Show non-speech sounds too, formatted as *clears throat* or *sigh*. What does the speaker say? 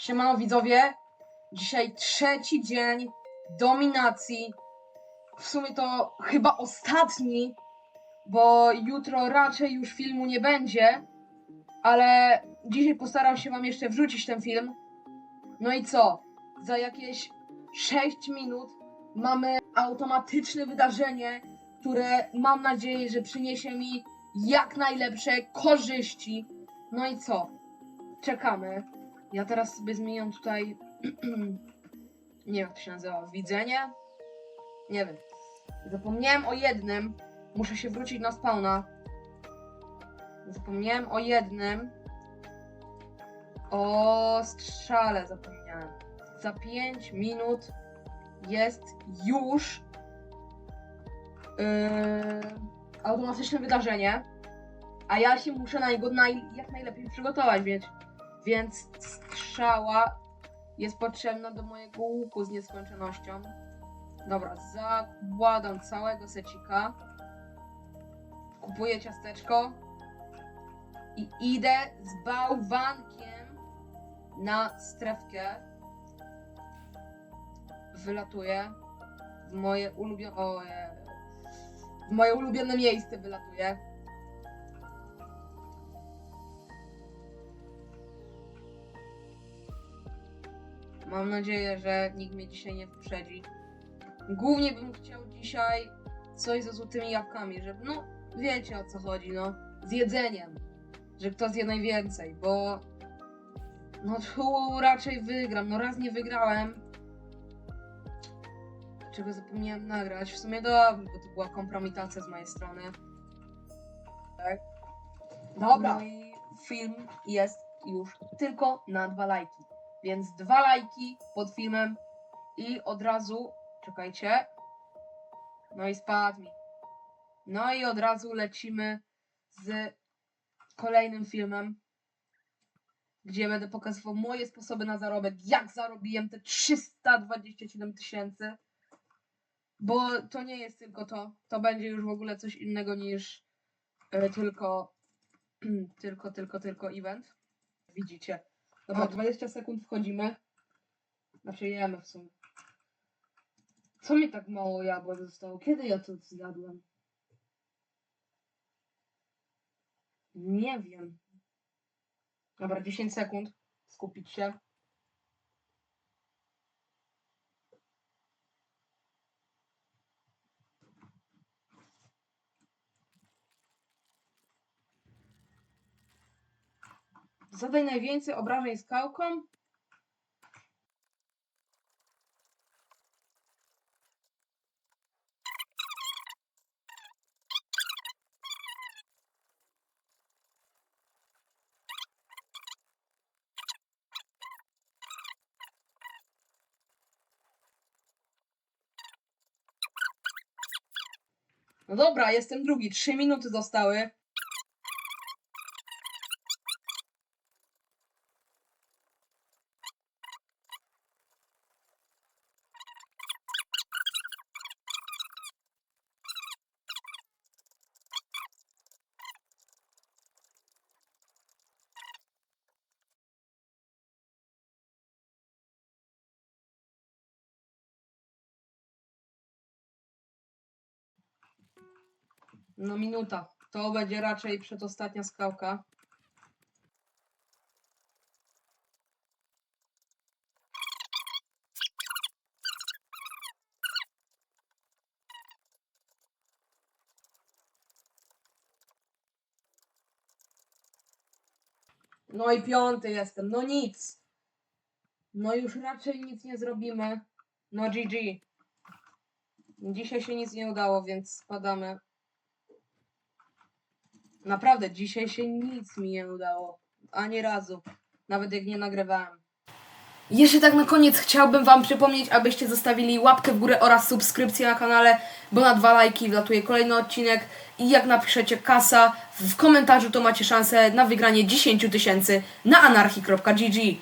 Siemano widzowie, dzisiaj trzeci dzień dominacji. W sumie to chyba ostatni, bo jutro raczej już filmu nie będzie, ale dzisiaj postaram się wam jeszcze wrzucić ten film. No i co? Za jakieś 6 minut mamy automatyczne wydarzenie, które mam nadzieję, że przyniesie mi jak najlepsze korzyści. No i co? Czekamy. Ja teraz sobie zmieniam tutaj. *clears throat* nie wiem, jak to się nazywa. Widzenie? Nie wiem. Zapomniałem o jednym. Muszę się wrócić na spawna. Zapomniałem o jednym. O strzale zapomniałem. Za 5 minut jest już yy, automatyczne wydarzenie. A ja się muszę na niego naj, jak najlepiej przygotować, więc więc strzała jest potrzebna do mojego łuku z nieskończonością. Dobra, zakładam całego secika. Kupuję ciasteczko. I idę z bałwankiem na strefkę. Wylatuję w moje ulubione. W moje ulubione miejsce wylatuję. Mam nadzieję, że nikt mnie dzisiaj nie wyprzedzi. Głównie bym chciał dzisiaj coś ze złotymi jabłkami, żeby, no, wiecie o co chodzi, no, z jedzeniem. Że kto zje najwięcej, bo no tu raczej wygram. No raz nie wygrałem. Czego zapomniałem nagrać. W sumie dobrze, bo to była kompromitacja z mojej strony. Tak. Dobra. No i film jest już tylko na dwa lajki. Więc dwa lajki pod filmem i od razu, czekajcie. No i spadł mi. No i od razu lecimy z kolejnym filmem, gdzie będę pokazywał moje sposoby na zarobek, jak zarobiłem te 327 tysięcy. Bo to nie jest tylko to. To będzie już w ogóle coś innego niż e, tylko, *clears throat* tylko, tylko, tylko event. Widzicie. Dobra, 20 sekund wchodzimy. Znaczy jemy w sumie. Co mi tak mało jabłek zostało? Kiedy ja to zjadłem? Nie wiem. Dobra, 10 sekund. Skupić się. Zadaj najwięcej obrażeń skałką. No dobra, jestem drugi. Trzy minuty zostały. No minuta. To będzie raczej przedostatnia skałka. No i piąty jestem. No nic. No już raczej nic nie zrobimy. No GG. Dzisiaj się nic nie udało, więc spadamy. Naprawdę, dzisiaj się nic mi nie udało. Ani razu. Nawet jak nie nagrywałem. Jeszcze tak na koniec chciałbym Wam przypomnieć, abyście zostawili łapkę w górę oraz subskrypcję na kanale, bo na dwa lajki wlatuje kolejny odcinek i jak napiszecie kasa w komentarzu, to macie szansę na wygranie 10 tysięcy na anarchii.gg.